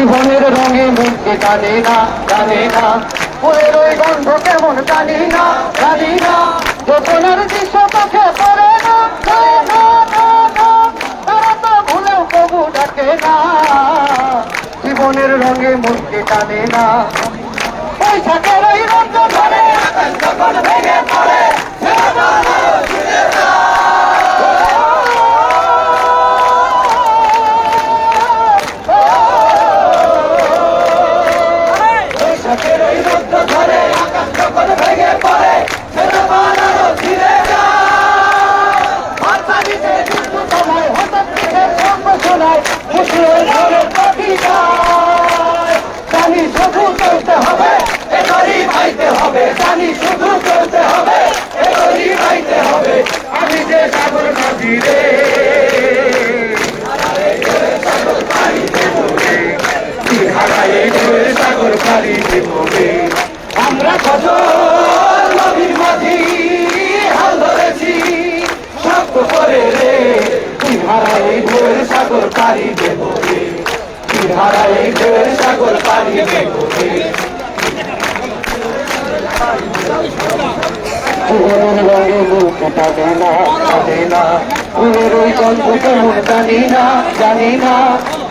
জীবনের রঙে মুখে জানে না জানে না। ওই গন্ধ কেমন জানি না জানি না। যতনের দৃশ্য চোখে পড়ে না তারা তো ভুলেও কবু ডাকে না। জীবনের রঙে মুখে জানে না। বৈশাখের ওই রঙ ধরে ভেঙে পড়ে খুশি ওই ওই গল্প কেমন জানি না জানি না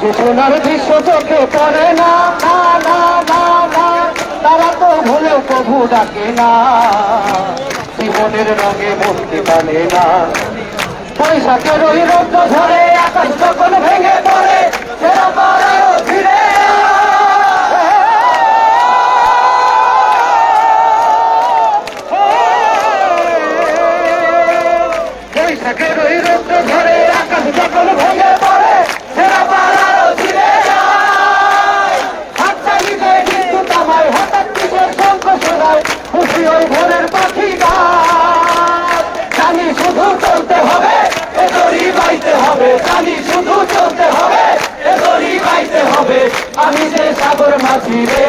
যে সোনার দৃশ্য চোখে পড়ে না না তারা তো ভুলেও প্রভু ডাকে না জীবনের রঙে মনকে পারে না বৈশাখের ওই রৌদ্র ধরে আকাশ যখন ভেঙে পড়ে বৈশাখের ওই রৌদ্র ধরে আকাশ যখন ভেঙে পড়ে, সেরা কিন্তু তামায় হঠাৎ শোনায়, খুশি ওই পাখি জানি শুধু চলতে হবে এ দড়ি বাইতে হবে। জানি শুধু চলতে হবে এ দড়ি বাইতে হবে। আমি যে সাগর মাঝি রে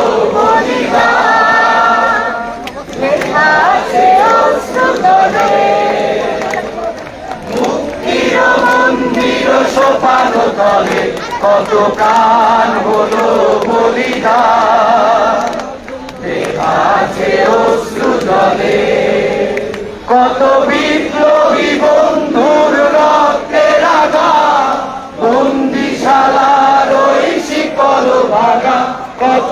কত প্রাণ হলো বলিদান দেখাছে অশ্রু কত বিপ্লবী বন্ধুর রক্তে রাগা। বন্দিশালার ওই কল ভাগা কত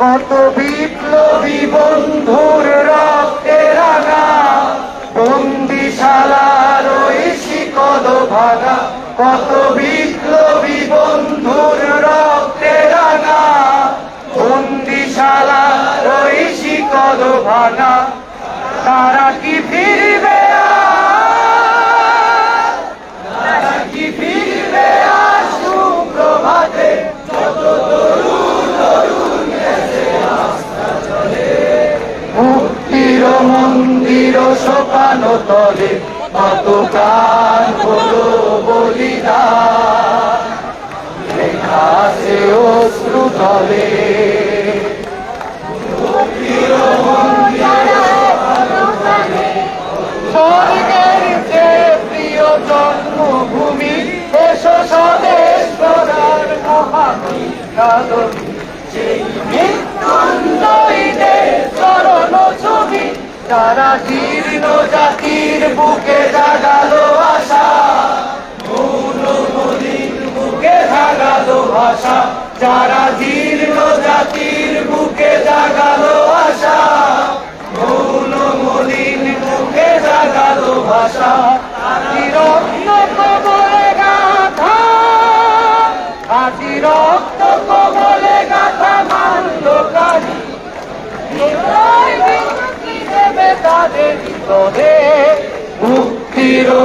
কত বিপ্লবী বন্ধুর রক্তে রাঙা, বন্দিশালার ওই শিকল ভাগা কত বিপ্লবী বন্ধুর রক্তে রাঙা, বন্দিশালার ওই শিকল ভাগা তারা কি ফিরবে তারা কি ফিরবে? সোপান তলে কত প্রাণ হলো বলিদান। আছে অশ্রু তলে স্বর্গের জন্মভূমি, এসো স্বদেশ গড়ার মহাবিদ্যালয় তারা জীর্ণ জাতির বুকে জাগালো আশা মৌলমলিন বুকে জাগালো ভাষা। যারা জীর্ণ জাতির বুকে জাগালো আশা মৌলমলিন বুকে জাগালো ভাষা।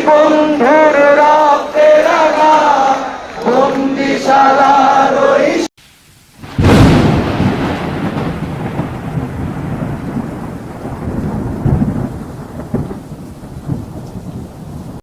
বিপ্লবী